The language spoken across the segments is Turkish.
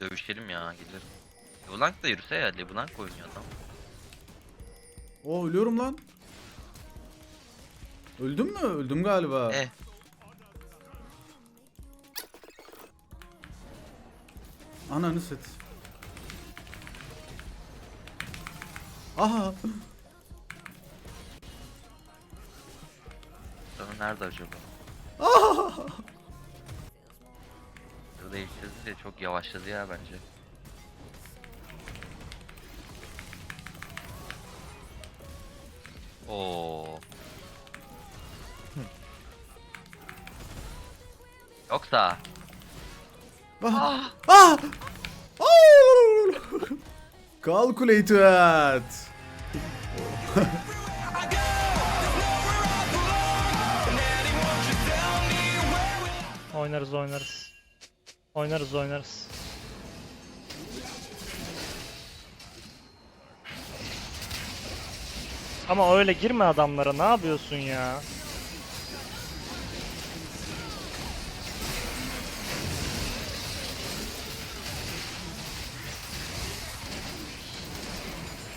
Dövüşelim ya gelirim. LeBlanc da yürüse ya LeBlanc oynuyor adam. Oo ölüyorum lan. Öldüm mü? Öldüm galiba. Eh Ananı set. Aha. sana nerede acaba? Hızı değiştirdi de çok yavaşladı ya bence. Oo. Yoksa Ah. Ah. Oh! Calculated. Oynarız oynarız. Oynarız oynarız. Ama öyle girme adamlara ne yapıyorsun ya?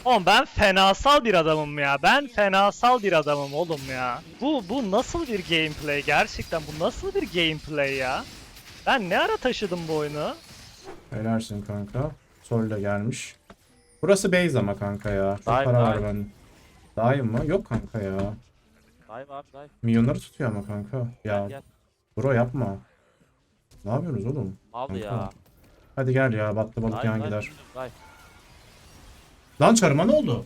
Oğlum ben fenasal bir adamım ya. Ben fenasal bir adamım oğlum ya. Bu bu nasıl bir gameplay gerçekten bu nasıl bir gameplay ya? Ben ne ara taşıdım bu oyunu? Helalsin kanka. Sol da gelmiş. Burası base ama kanka ya. Çok Dive, para var dive. bende. Dive mı? Yok kanka ya. Dive abi dive. Milyonları tutuyor ama kanka. Ya Gel. bro yapma. Ne yapıyorsunuz oğlum? Al ya. Hadi gel ya battı balık Dive, yan dive, gider. dive. Lan çarıma ne oldu?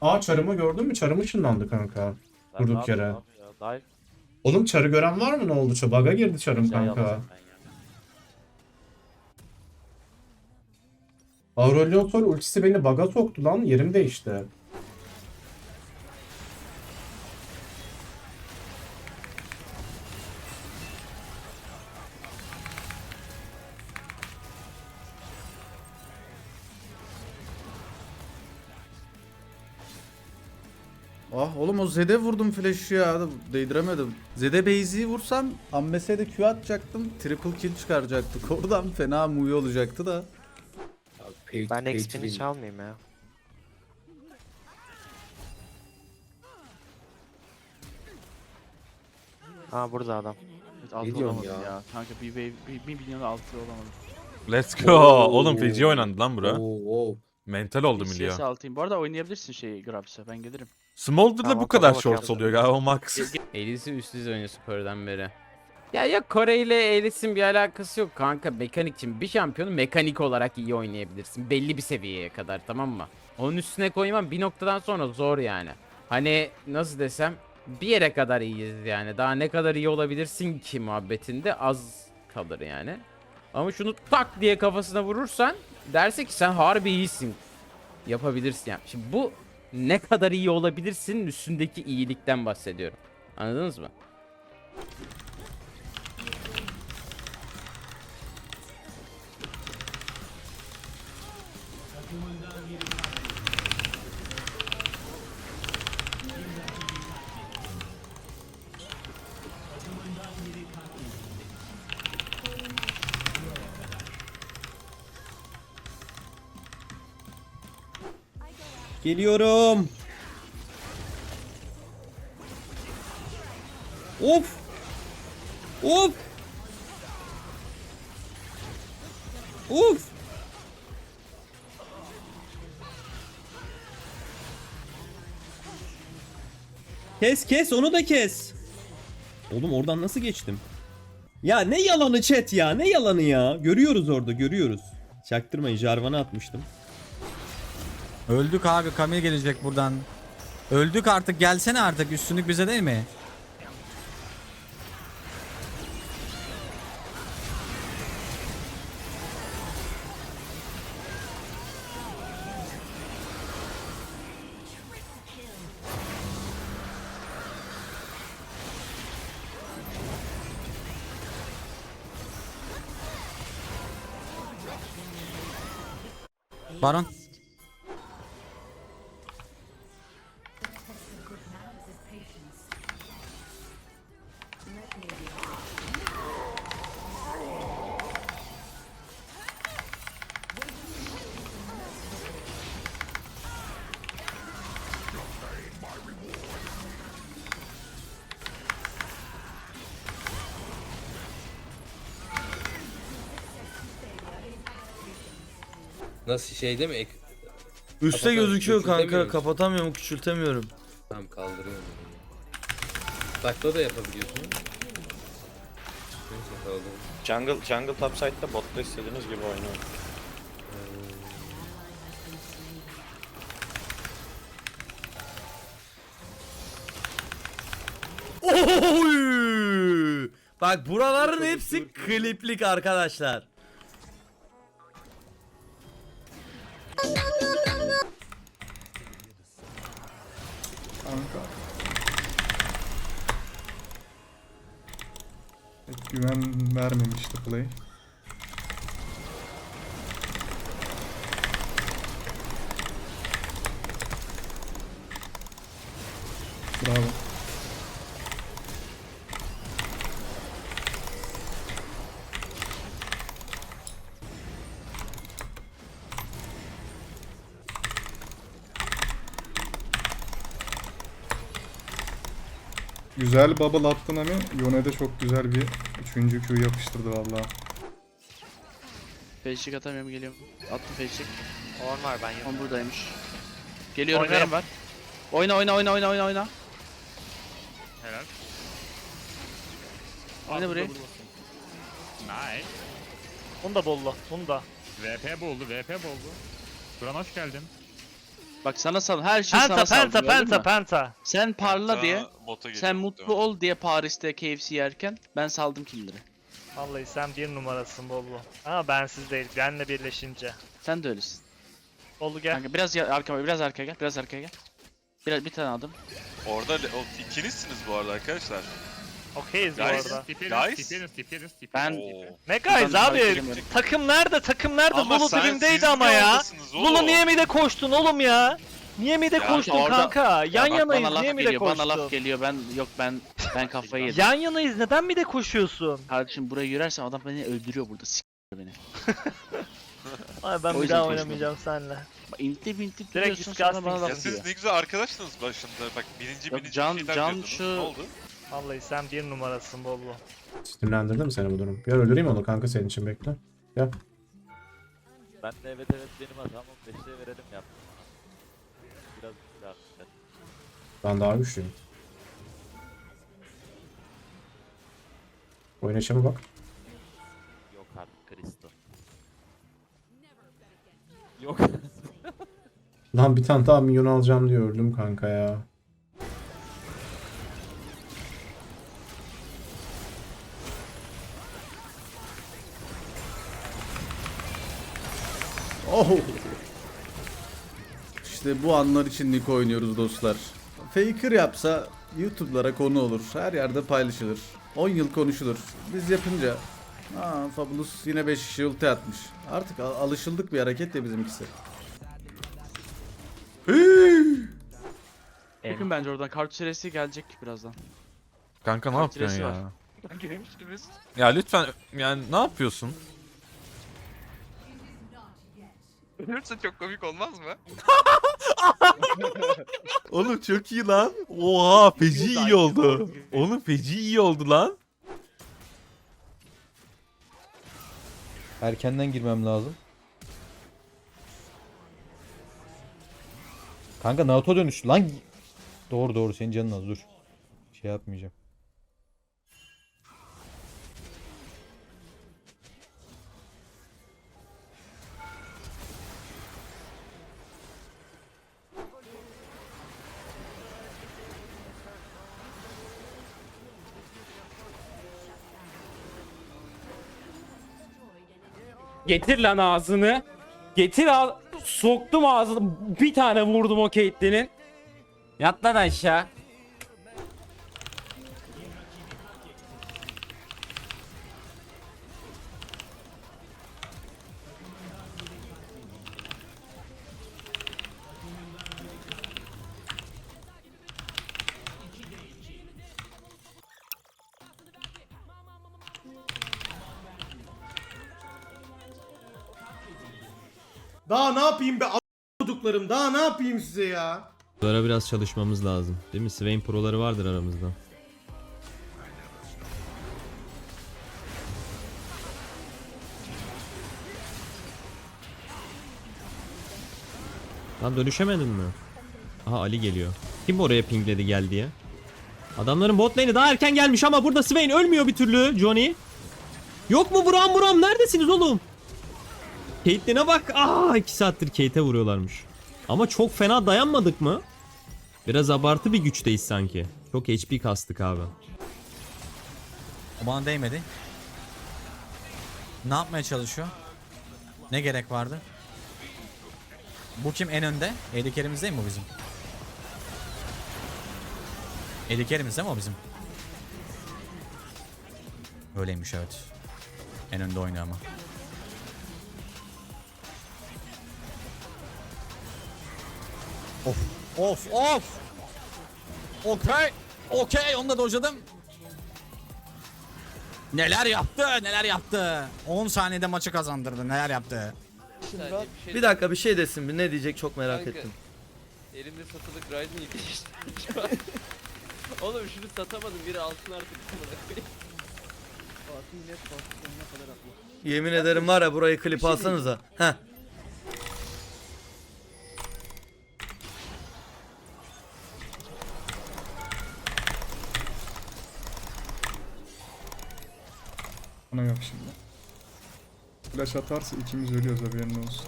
Aa çarımı gördün mü? Çarım ışınlandı kanka. Durduk yere. abi ya, Dive. Oğlum çarı gören var mı ne oldu? Ç- Bug'a girdi çarım Şey kanka. alacağım ben ya. Aurelion Sol ultisi beni bug'a soktu lan. Yerim değişti. Zed'e vurdum flash'ı ya. Değdiremedim. Zed'e base'i vursam Ammes'e de Q atacaktım. Triple kill çıkaracaktık. Oradan fena muvi olacaktı da. Ben XP'ni çalmayayım ya. Aa burada adam. Evet, altı ya? ya. Kanka bir wave bir, bir milyonu altı olamadım. Let's go. Oğlum feci oynandı lan bura. Oo, wow. Mental oldu CS milyon. altıyım. Bu arada oynayabilirsin şeyi Grabs'a ben gelirim. Smolder'da Tamam, bu kadar tamam, shorts bakalım. oluyor galiba max. Elis'i üstsüz oynuyor Spor'dan beri. Ya ya Kore ile Elis'in bir alakası yok kanka. Mekanik için bir şampiyonu mekanik olarak iyi oynayabilirsin. Belli bir seviyeye kadar tamam mı? Onun üstüne koymam bir noktadan sonra zor yani. Hani nasıl desem bir yere kadar iyiyiz yani. Daha ne kadar iyi olabilirsin ki muhabbetinde az kalır yani. Ama şunu tak diye kafasına vurursan derse ki sen harbi iyisin. Yapabilirsin yani. Şimdi bu ne kadar iyi olabilirsin üstündeki iyilikten bahsediyorum. Anladınız mı? Geliyorum. Of. Of. Of. Kes kes onu da kes. Oğlum oradan nasıl geçtim? Ya ne yalanı chat ya ne yalanı ya. Görüyoruz orada görüyoruz. Çaktırmayın Jarvan'a atmıştım. Öldük abi Kamil gelecek buradan. Öldük artık gelsene artık üstünlük bize değil mi? Baron. Nasıl şey değil mi? Ek... Üste gözüküyor kanka. küçültemiyorum. Kapatamıyorum, küçültemiyorum. Tamam kaldırıyorum. Takla da yapabiliyorsun. Neyse kaldırdım. Jungle, jungle topside'da botta istediğiniz gibi oynayın. Oy! Bak buraların hepsi kliplik arkadaşlar. Vermemişti play. Bravo. Güzel bubble attın ama Yone de çok güzel bir üçüncü Q yapıştırdı valla. Facecheck atamıyorum geliyorum. Attım facecheck. Orn var ben yok. On buradaymış. Geliyorum Oynarım. benim var. Oyna oyna oyna oyna oyna oyna. Helal. Oyna buraya. Nice. Bunu da bollu. Bunu da. VP buldu, VP buldu. Duran hoş geldin. Bak sana sal her şey Penta sana penta saldırıyor, gördün penta penta. Sen parla diye, sen mutlu ol diye Paris'te KFC yerken ben saldım killleri. Vallahi sen bir numarasın bollu. Ama bensiz değil. Benle birleşince. Sen de öylesin. Bollu gel. Kanka biraz ya- arkaya biraz arkaya gel, biraz arkaya gel. Biraz bir tane adım. Orada o, ikinizsiniz bu arada arkadaşlar. Okeyiz bu arada. Guys. Ben Ne guys Buradan abi? takip edemiyorum. Takım nerede? Takım nerede? Ama Lulu sen- siz ama ya. oradasınız oğlum. Lulu niye mi de koştun oğlum ya? Niye mi de Ya koştun orada- kanka? Yan Ya bak yanayız bana laf niye mi de geliyor, koştun? Bana laf geliyor ben yok ben ben kafayı yedim. Yan yanayız neden mi de koşuyorsun? Kardeşim buraya yürersen adam beni öldürüyor burada s*** beni. Ay ben O bir yüzden daha koşmadım. oynamayacağım seninle. Bak intip intip Direkt duruyorsun sonra bana disgusting. laf Ya diyor. ne güzel arkadaştınız başında. Bak birinci Yok, birinci Can- şeyler Can diyordunuz. şu- Ne oldu? Vallahi sen bir numarasın bollu. Sinirlendirdi mi seni bu durum? Gel öldüreyim onu kanka senin için bekle. Ben de evet evet benim hatam 15'te verelim yaptım. Biraz güzel artık. Ben daha güçlüyüm. Oyun içime bak. Yok artık Kristo. Yok. Lan bir tane daha milyon alacağım diye öldüm kanka ya. Oh. İşte bu anlar için Nick oynuyoruz dostlar. Faker yapsa YouTube'lara konu olur. Her yerde paylaşılır. 10 yıl konuşulur. Biz yapınca Aa, Fabulous yine 5 kişi ulti atmış. Artık al- alışıldık bir hareket ya bizimkisi. Bakın bence oradan kart süresi gelecek birazdan. Kanka ne Portresi yapıyorsun var. ya? Ya lütfen yani ne yapıyorsun? Ölürse çok komik olmaz mı? Oğlum çok iyi lan. Oha feci iyi oldu. Oğlum feci iyi oldu lan. Erkenden girmem lazım. Kanka Naruto dönüş lan. Doğru doğru senin canın az dur. Şey yapmayacağım. Getir lan ağzını. Getir al. Soktum ağzını. Bir tane vurdum o Caitlyn'in. Yat lan aşağı. Daha ne yapayım be a**duklarım? Daha ne yapayım size ya? Bunlara biraz çalışmamız lazım. Değil mi? Swain proları vardır aramızda. Lan dönüşemedin mi? Aha Ali geliyor. Kim oraya pingledi gel diye? Adamların bot lane'i daha erken gelmiş ama burada Swain ölmüyor bir türlü Johnny. Yok mu Buram Buram neredesiniz oğlum? Caitlyn'e bak. Aa 2 saattir Kate'e vuruyorlarmış. Ama çok fena dayanmadık mı? Biraz abartı bir güçteyiz sanki. Çok HP kastık abi. O bana değmedi. Ne yapmaya çalışıyor? Ne gerek vardı? Bu kim en önde? Eddie Kerim'iz değil mi o bizim? Eddie Kerim'iz değil mi o bizim? Öyleymiş evet. En önde oynuyor ama. Of of of. Okey. Okey onu da dojladım. Neler yaptı neler yaptı. 10 saniyede maçı kazandırdı neler yaptı. Bir dakika bir şey desin bir ne diyecek çok merak ettim. Elimde satılık Ryzen yetişti. Oğlum şunu satamadım biri alsın artık. Yemin ederim var ya burayı klip alsanıza. Heh. Ona yok şimdi. Flash atarsa ikimiz ölüyoruz haberin olsun.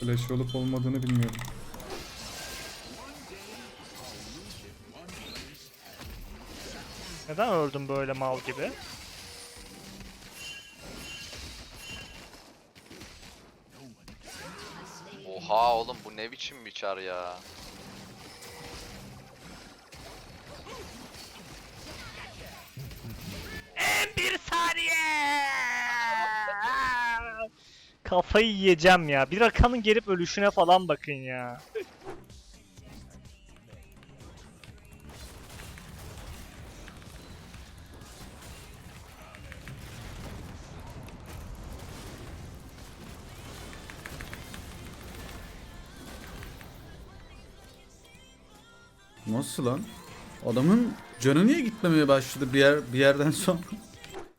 Flash olup olmadığını bilmiyorum. Neden öldüm böyle mal gibi? Oha oğlum bu ne biçim bir çar ya. Bir saniye! Kafayı yiyeceğim ya. Bir Rakan'ın gelip ölüşüne falan bakın ya. Nasıl lan? Adamın canı niye gitmemeye başladı bir yer bir yerden sonra?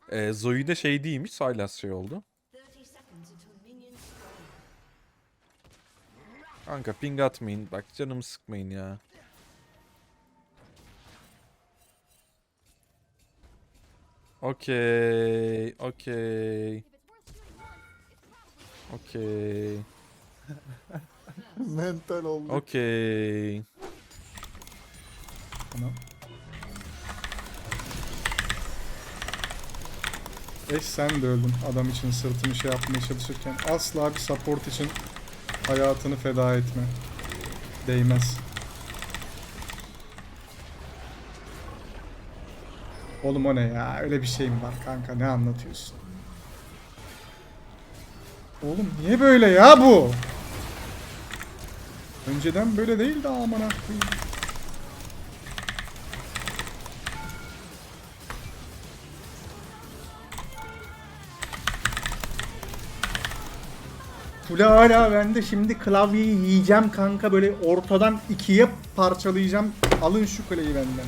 Ee, Zoe de şey değilmiş. Sylas şey oldu. Kanka ping atmayın. Bak canımı sıkmayın ya. Okey. Okey. Okey. Mental oldu. Okey. Tamam. Eş sen de öldün adam için sırtını şey yapmaya çalışırken. Asla bir support için hayatını feda etme. Değmez. Oğlum o ne ya? Öyle bir şey mi var kanka? Ne anlatıyorsun? Oğlum niye böyle ya bu? Önceden böyle değildi aman koyayım. Kule hala bende şimdi klavyeyi yiyeceğim kanka böyle ortadan ikiye parçalayacağım. Alın şu kuleyi benden.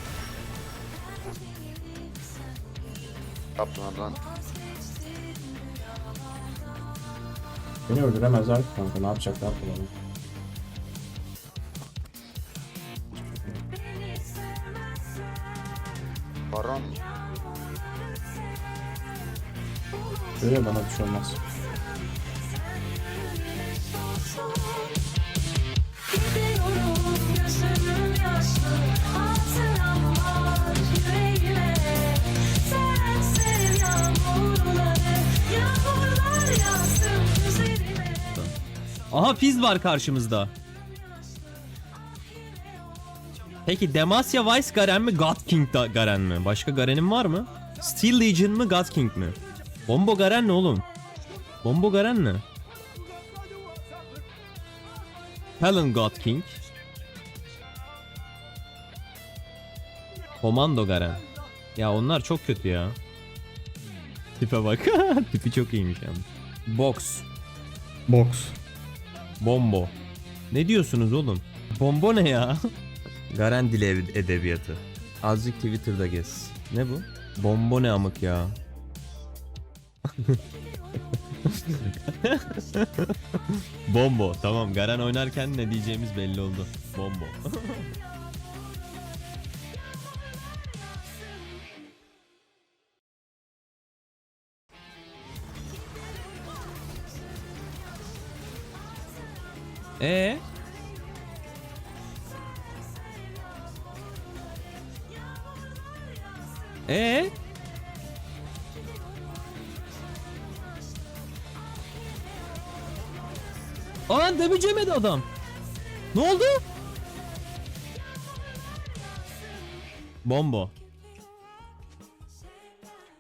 Yapma lan. Beni öldüremezler ki kanka ne yapacaklar ki bana? Baron. Böyle bana bir şey olmaz. Aha Fizz var karşımızda. Peki Demacia Vice Garen mi God King da Garen mi? Başka Garen'in var mı? Steel Legion mı God King mi? Bombo Garen ne oğlum? Bombo Garen ne? Helen God King. Komando Garen. Ya onlar çok kötü ya. Tipe bak. Tipi çok iyiymiş yani. Box. Box. Bombo. Ne diyorsunuz oğlum? Bombo ne ya? Garen dili ev- edebiyatı. Azıcık Twitter'da gez. Ne bu? Bombo ne amık ya? Bombo. Tamam Garen oynarken ne diyeceğimiz belli oldu. Bombo. E E Aa damage yemedi adam. Ne oldu? Bombo.